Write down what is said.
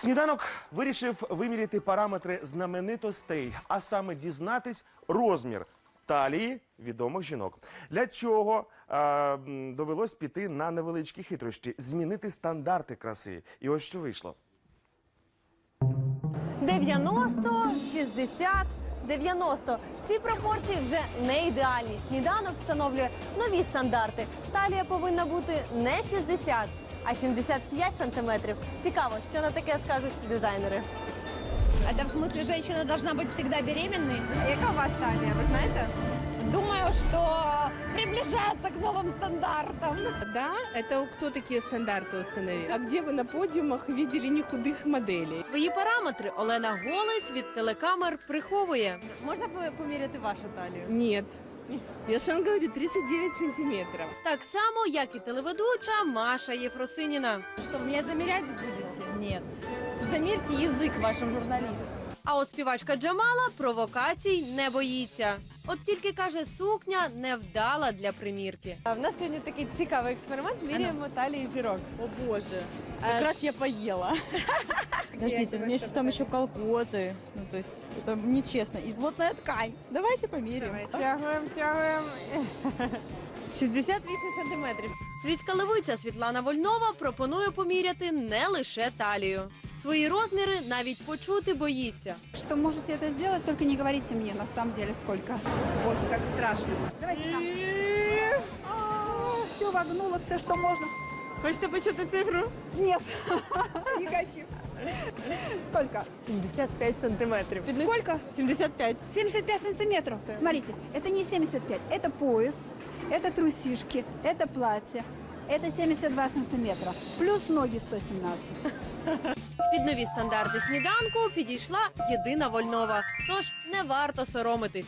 Сніданок вирішив виміряти параметри знаменитостей, а саме дізнатись розмір талії відомих жінок. Для чого е, довелось піти на невеличкі хитрощі, змінити стандарти краси. І ось що вийшло. 90, 60, 90. Ці пропорції вже не ідеальні. Сніданок встановлює нові стандарти. Талія повинна бути не 60, а 75 сантиметрів. Цікаво, що на таке скажуть дизайнери. Это в смысле женщина должна быть всегда беременной? Яка у вас талія, ви знаєте? Думаю, что приближается к новым стандартам. Да, это кто такие стандарты установили? А где вы на подиумах видели не худых моделей? Свої параметри Олена Голець від телекамер приховує. Можна поміряти вашу талію? Нет. Я ж вам говорю, 39 сантиметров. Так само, як і телеведуча Маша Єфросиніна. Что, меня замерять будете? Нет. Замерьте язык вашим журналистам. А от співачка Джамала провокацій не боїться. От тільки каже, сукня не вдала для примірки. А в нас сьогодні такий цікавий експеримент. Міряємо талії зірок. О боже. Как раз я поела. Подождите, у меня сейчас там еще колготы. Ну, то есть это нечестно. И плотная ткань. Давайте померяем. Тягуємо, тягуємо. 68 сантиметрів. Світська левиця Світлана Вольнова пропонує поміряти не лише талію. Свої розміри навіть почути боїться. Что можете это сделать, только не говорите мне на самом деле сколько. Боже, как страшно. Давайте там. Все вогнуло, все, что можно. Хочете почути цифру? Нет, не хочу. Сколько? 75 сантиметрів. Сколько? 75. 75 сантиметров. Смотрите, это не 75, это пояс, это трусишки, это платье. Это 72 сантиметра. Плюс ноги 117. Під нові стандарти сніданку підійшла єдина Вольнова. Тож не варто соромитись.